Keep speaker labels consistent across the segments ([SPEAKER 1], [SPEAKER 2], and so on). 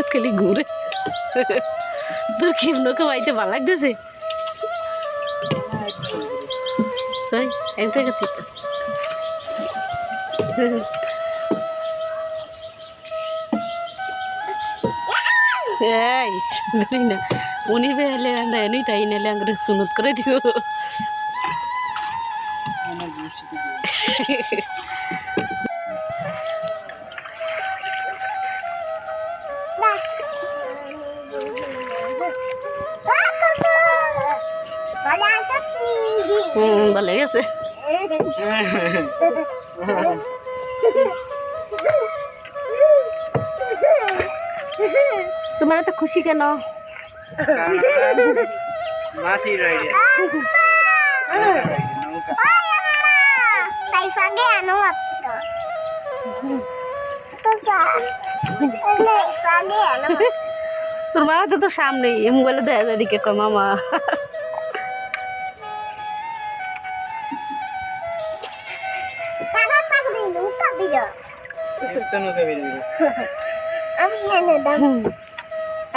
[SPEAKER 1] as খালি ঘুরে। তোর কিমনোকে বাড়িতে ভালো লাগতেছে? উনি বেলে এনুই তাই নেলে আঙ্গুরে সুনুত করে দিও হুম ভালো গেছে তোমার এত খুশি কেন?
[SPEAKER 2] মাসি রাইডে
[SPEAKER 1] তোর মা তো তোর সামনেই মোবাইলে দেখা যায় দিকে কয় মামা।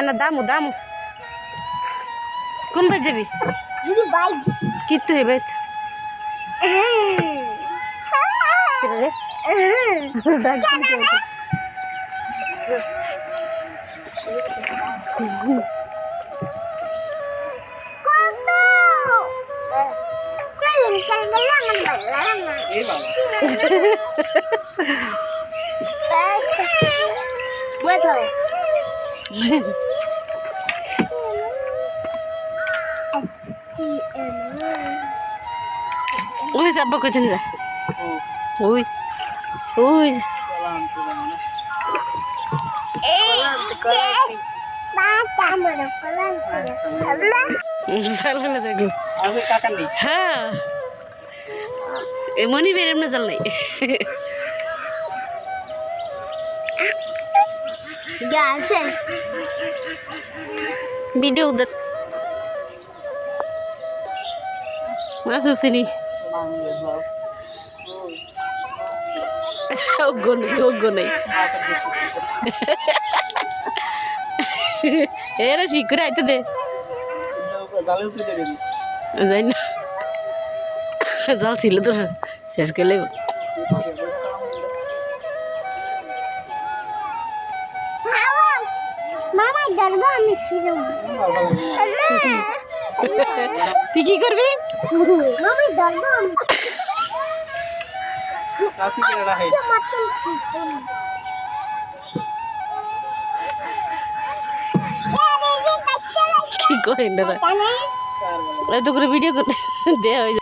[SPEAKER 1] না দামু দামু। কোন বাজ যাবি? কি 그래? 응. 나 진짜.
[SPEAKER 2] Weather. Uy,
[SPEAKER 1] sabog ko dyan na.
[SPEAKER 2] Oh.
[SPEAKER 1] ওই ওই। হ্যাঁ। এমনই বের এমনি চাল নাই। ভিডিও দেখ মাছ উসিনি অজ্ঞ নেই অজ্ঞ নেই এরা ঠিক করে আইতে দে। যাই না। জাল ছিল তো শেষ করলে তুই কি করবি?
[SPEAKER 3] মতন ছিলাম
[SPEAKER 1] কি করেন না এত করে ভিডিও করে দেওয়া হয়ে